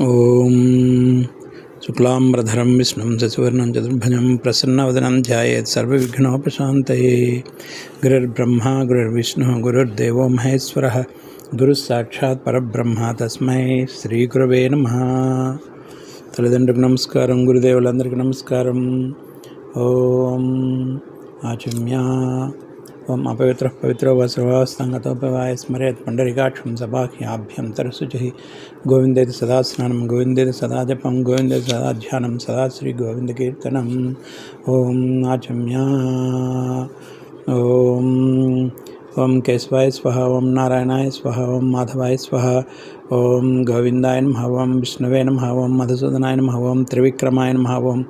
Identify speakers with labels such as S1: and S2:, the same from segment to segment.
S1: ॐ शुक्लाम्बरधरं, विष्णु सचिवर्णं चतुर्भुजं प्रसन्नवदनं ध्यायेत् सर्वविघ्नोपशान्तये। गुरर्ब्रह्म, गुरुर्विष्णुः, गुरुर्देव महेश्वर, गुरुस्साक्षात् परब्रह्म तस्म श्रीगुरव नम। తల్లిదండ్రులకు नमस्कार गुरदेवल नमस्कार। ओम। आचम्या। ओम अपवित्र पवित्र वसर्वास्तंगतोपवाय स्मरेत पंडरिकाक्षम सभाख्याभ्यंतरशुचि गोविंदे सदा स्नान गोविंदे सदा जपम गोविंदे सदा ध्यान सदा श्री गोविंद कीर्तनम ओम आचम्या ओम ओम केशवाय स्व ओम नारायणाय स्व ओम माधवाय स्व ओम गोविंदय नम, ओम विष्णुवे नम, ओम मधुसूदनाय नम, ओम त्रिविक्रमाय नम, ओम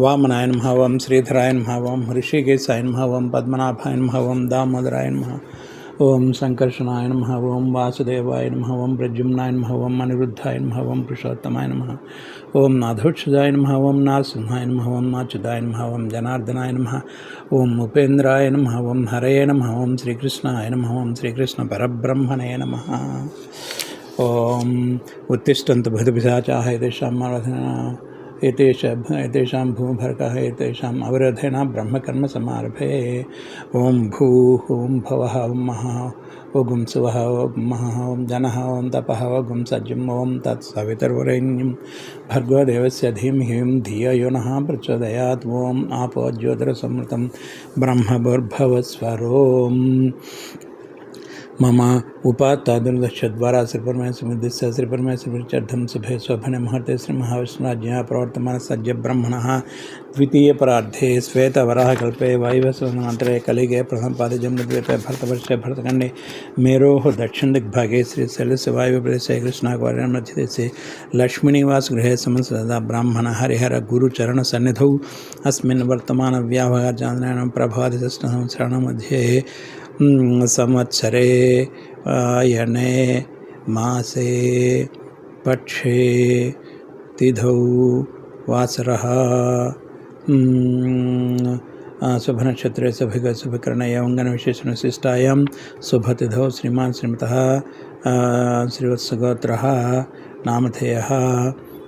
S1: वामनाय नम, ओम श्रीधराय नम, ओम ऋषिकेशाय नम, ओम पद्मनाभाय नम, ओम दामोदराय नम। ఓం సంకర్షణాయ నమ ఓం వాసుదేవాయ నమ ఓం ప్రజుమ్నాయ నమ ఓం అనిరుద్ధాయ నమ ఓం పురుషోత్తమాయ నమ ఓం నాధోక్షజాయ నమ ఓం నాసింహాయ నమ ఓం నాచుదాయ నమ ఓం జనార్దనాయ నమ ఓం ఉపేంద్రాయ నమ ఓం హరయ నమ ఓం శ్రీకృష్ణాయ నమ ఓం శ్రీకృష్ణ పరబ్రహ్మణే నమ ఓం ఉత్తిష్టంతు భృతిపిశాచాహ దిశాం एतेष एतेषां भूमभर्कः एतेषाम् अवरोधेन ब्रह्मकर्मसमारभे। ॐ भूः, ॐ भवः, ॐ महः, ओगुं सुवः ॐ महः, ॐ जनः, ॐ तपः, ओगुं सज्जम् ॐ तत्सवितर्वरेण्यं। भर्गोदेवस्य धीमहि धियो यो नः, प्रचोदयात् ॐ आपो ज्योतिरसमृतं ब्रह्मभुर्भवस्वरोम्। मम उपात्तादुर्दशद्वारा श्रीपरमेश्वरस्य श्रीपरमेश्वरचर्धं शुभे शोभने मुहूर्ते श्रीमहाविष्णुराज्ञा प्रवर्तमान सज्ज ब्रह्मणः द्वितीयपरार्धे श्वेतवराहकल्पे वायुवस्वमन्त्रे कलिगे प्रथम प्रथमपादे जम्बद्वीपे भरतवर्षे भरतखण्डे मेरोः दक्षिणदिग्भागे श्रीशैलस्य वायुप्रदेशे कृष्णागवार्यं मध्यदेशे लक्ष्मीनिवासगृहे समस्तदा ब्राह्मण हरिहर गुरुचरणसन्निधौ अस्मिन् वर्तमानव्यावहारचान्द्रायणं प्रभादिष्टसंवत्सरणमध्ये संवत्सरे, आयने, मासे, पक्षे, तिथौ, वासरः शुभनक्षत्रे, शुभिग शुभकर्णे अवङ्गनविशेषणविशिष्टायां शुभतिथौ, श्रीमान् श्रीमतः श्रीवत्सगोत्रः, नामधेयः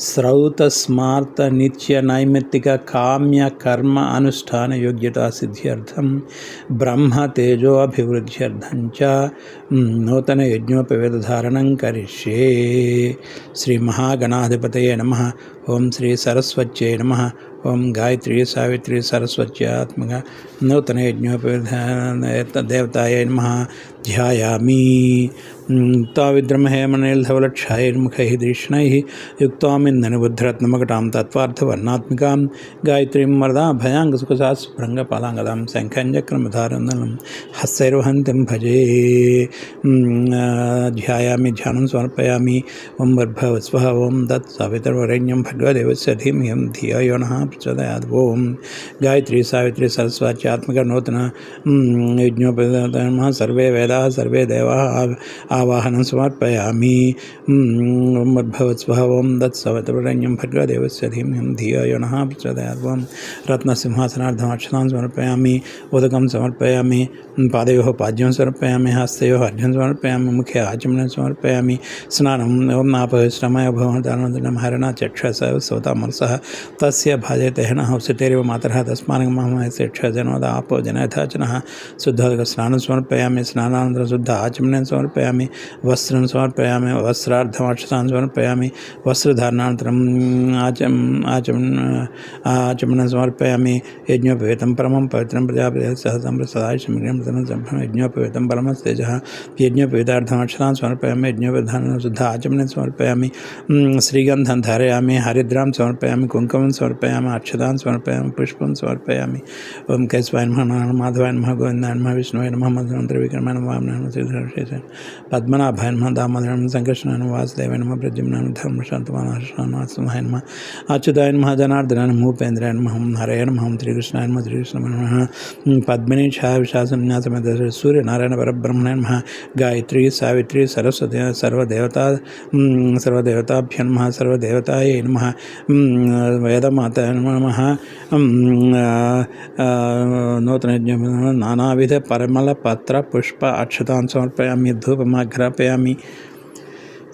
S1: क्षेमस्थैर्यविजयाभयारोग्यैश्वर्याभिवृद्ध्यर्थं सिद्ध्यर्थम। ब्रह्म तेजो अभिवृद्ध्यर्थं च। धारण करिष्ये। श्री महागणाधिपतये नमः। ओम श्री सरस्वत्ये नमः। ओम गायत्री सावित्री सरस्वती सरस्वत्यात्मक नूतन यज्ञोपदेवताय नमः। ध्यायामि। ताविद्रमहे मनेलधवलक्षायैर्मुखैः दृष्णैः युक्तामिन्दनुबुद्धरत्नमकटां तत्त्वार्थवर्णात्मिकां गायत्रीं वरदा भयाङ्गसुखसास्फृङ्गपालाङ्गदां शङ्खञ्चक्रमधारन्दनं हस्तैर्वहन्तीं भजे ध्यायामि, ध्यानं समर्पयामि। ॐ भर्भवस्वः ॐ तत् सवितर्वरेण्यं भगवदेवस्य धीमह्यं धियो यो नः। प्रचोदयात् ॐ गायत्री, सावित्री सरस्वत्यात्मक नूतन यज्ञोपनमः सर्वे वेदाः, सर्वे देवाः आवाहन समर्पयामि। मद्भवत्स्वः ॐ दत्सवतवरण्यं भर्गदेवस्य धीमह्यं धियो यो नः प्रचोदयात् ॐ रत्नसिंहासनार्थम् अक्षतां समर्पयामि, उदकं समर्पयामि, पादयोः पाद्यं समर्पयामि, हस्तयोः अर्घ्यं मुखे आचमनं समर्पयामि स्नानम् ॐ आपः श्रमय भवतानन्दनं हरणा, चक्षस स्वतामरसः तस्य भाजयतेन हंसतेरिव मातरः तस्मान्महमस्य क्षजनोद आपो जनयथाचनः शुद्धस्नानं समर्पयामि स्नानानन्तरं शुद्ध आचमनं समर्पयामि वस्त्रं समर्पयामि वस्त्रार्थमक्षतां समर्पयामि वस्त्रधारणानन्तरम् आचम आचमन आचमनं समर्पयामि यज्ञोपवेतं परमं पवित्रं प्रजापतिसहसं सदाय शमिग्रं यज्ञोपवेतं परमस्तेजः यज्ञोपवेतार्थमक्षतां समर्पयामि यज्ञोपधानं शुद्ध आचमनं समर्पयामि श्रीगन्धं धारयामि, हरिद्रां समर्पयामि कुङ्कुमं समर्पयामि अक्षदान समर्पयामि पुष्पं समर्पयामि ओम केशवाय नमः माधवाय नमः गोविंदाय नमः विष्णुवाय नमः मधुमंत्र विक्रमाय नमः नमः श्रीधरशेषाय पद्मनाभाय नमः दामोदर नमः संकृष्णाय नमः वासुदेवाय नमः प्रद्युम्नाय धर्म शान्तमानाशनाय नमः अच्युताय नमः जनार्दनाय नमः उपेन्द्राय नमः हम हरय नमः हम श्रीकृष्णाय नमः श्रीकृष्ण नमः पद्मिनी छाया विशासन्यासमेत सूर्य नारायण परब्रह्मणाय नमः गायत्री सावित्री सरस्वती सर्वदेवता सर्वदेवताभ्य नमः सर्वदेवतायै नमः वेदमाता నమ నూతనజ్ఞ నానావిధ పరిమళ పత్ర పుష్ప అక్షతాన్ సమర్పయామి ధూపమాఘ్రాపయామి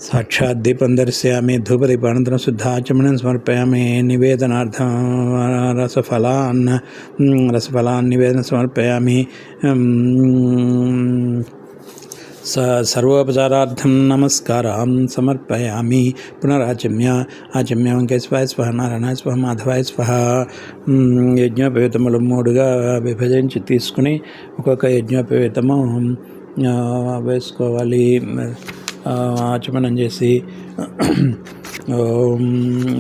S1: సాక్షాత్ దీపం దర్శయామి ధూపదీపానంతరం శుద్ధాచమనం సమర్పయామి నివేదనార్థం రసఫలాన్ రసఫలాన్ నివేదన సమర్పయామి स सर्वोपचारार्थं नमस्कारां समर्पयामि पुनराचम्य ఆచమ్య వెంకటేశ్వరాయ స్వహ నారాయణ స్వహ మాధవాయ స్వహ యజ్ఞోపేతములు మూడుగా విభజించి తీసుకుని ఒక్కొక్క యజ్ఞోపేతము వేసుకోవాలి ఆచమనం చేసి ఓం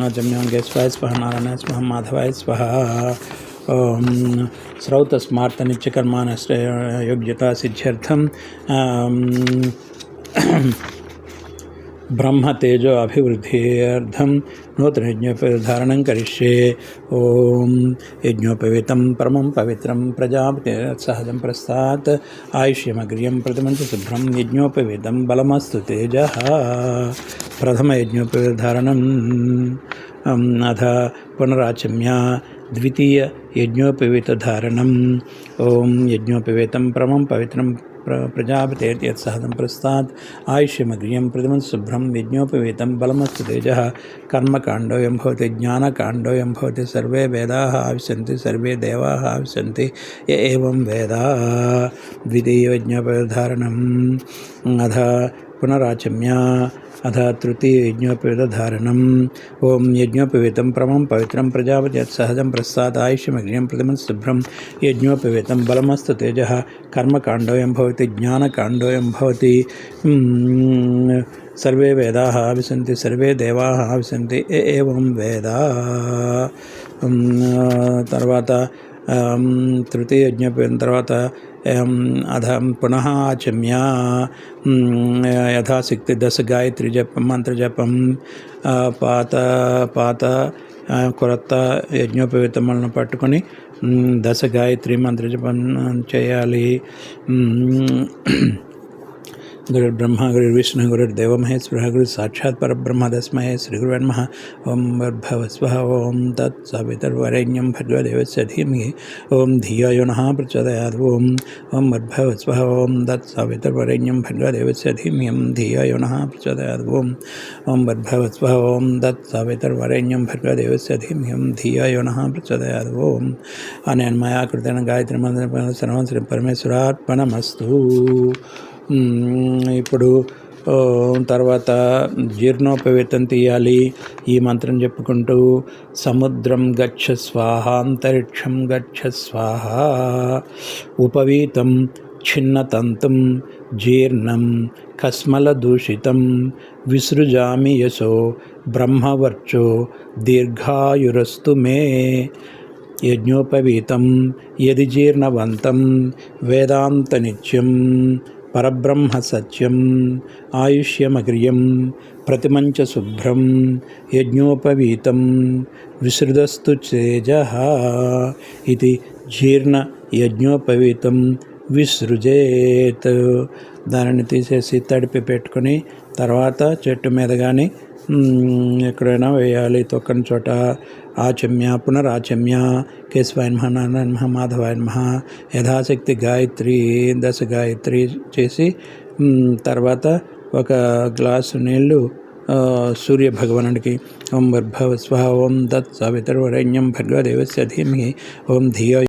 S1: ఆచమ్యం స్వాయ స్వహ నారాయణ స్వహ మాధవాయ స్వహ योग्यतासिद्ध्यर्थं ब्रह्मतेजो अभिवृद्ध्यर्थं नूतनयज्ञोपधारणं करिष्ये। ॐ यज्ञोपवितं परमं पवित्रं प्रजापतिसहजं प्रस्तात् आयुष्यमग्रियं प्रथमं च शुभ्रम यज्ञोपवीत बलमस्तु तेजः। प्रथमयज्ञोपविधारणम् अथ पुनराचम्या द्वितीययज्ञोपवीतधारणम् ॐ यज्ञोपवीतं परमं पवित्रं प्र प्रजापतेर्यत्सहदं प्रस्तात्। आयुष्यमग्र्यं प्रथमं शुभ्रं यज्ञोपवीतं बलमस्तु तेजः। कर्मकाण्डोऽयं भवति, ज्ञानकाण्डोऽयं सर्वे वेदाः आविशन्ति, सर्वे देवाः आविशन्ति। य एवं वेदा। द्वितीययज्ञोपधारणम् अध पुनराचम्य अथ तृतीययज्ञोपवेतधारणम् ॐ यज्ञोपवेतं प्रमं पवित्रं प्रजापति यत्सहजं प्रस्तात् आयुष्यमग्निं प्रतिमं शुभ्रं यज्ञोपवेतं बलमस्तु तेजः कर्मकाण्डोऽयं भवति ज्ञानकाण्डोऽयं भवति सर्वे वेदाः विसन्ति सर्वे देवाः विसन्ति एवं वेदा తర్వాత తృతీయజ్ఞపోయిన తర్వాత అధ పునః ఆచమ్య యథాశక్తి దశ గాయత్రి జపం మంత్రజపం పాత పాత కొరత యజ్ఞోపవితములను పట్టుకొని దశ గాయత్రి మంత్రజపం చేయాలి. गुरुर्ब्रह्मा, गुरुर्विष्णु गुरुर्देव महेश्वर गुरु साक्षात् परब्रह्म तस्मै श्रीगुरुर्नमः ॐ भर्भवस्वः, ॐ तत्सवितर्वरेण्यं भर्गदेवस्य धीमहि, ॐ धियो यो नः प्रचोदयात्, ॐ ॐ भर्भवस्वः, ॐ तत्सवितर्वरेण्यं भर्गदेवस्य धीमहि धियो यो नः प्रचोदयात्, ॐ ॐ भर्भवस्वः, ॐ तत्सवितर्वरेण्यं भर्गदेवस्य धीमहि धियो यो नः प्रचोदयात्, ॐ। अनेन मया कृतेन गायत्रीमन्त्रं सर्वं श्री परमेश्वरार्पणमस्तु। ఇప్పుడు తర్వాత జీర్ణోపవేతం తీయాలి. ఈ మంత్రం చెప్పుకుంటూ సముద్రం గచ్చ స్వాహ అంతరిక్షం గచ్చ స్వాహ ఉపవీతం ఛిన్నతంతం జీర్ణం కస్మలదూషితం విసృజామి యశో బ్రహ్మవర్చో దీర్ఘాయురస్తు మే. యజ్ఞోపవీతం యది జీర్ణవంతం వేదాంతనిత్యం పరబ్రహ్మ సత్యం ఆయుష్యమగ్రియం ప్రతిమంచ శుభ్రం యజ్ఞోపవీతం విసృదస్తు తేజ ఇది జీర్ణ యజ్ఞోపవీతం విసృజేత్. దానిని తీసేసి తడిపి పెట్టుకొని తర్వాత చెట్టు మీద కానీ ఎక్కడైనా వేయాలి తొక్కని చోట. ఆచమ్య పునరాచమ్య కేశవాయ నమ నారాయణ నమ మాధవాయ నమ యథాశక్తి గాయత్రి దశ గాయత్రి చేసి తర్వాత ఒక గ్లాసు నీళ్ళు సూర్య భగవానుడికి. ఓం భర్భవ స్వ ఓం దత్ సవితర్వరణ్యం భర్గవదేవస్య ధీమహి ఓం ధియో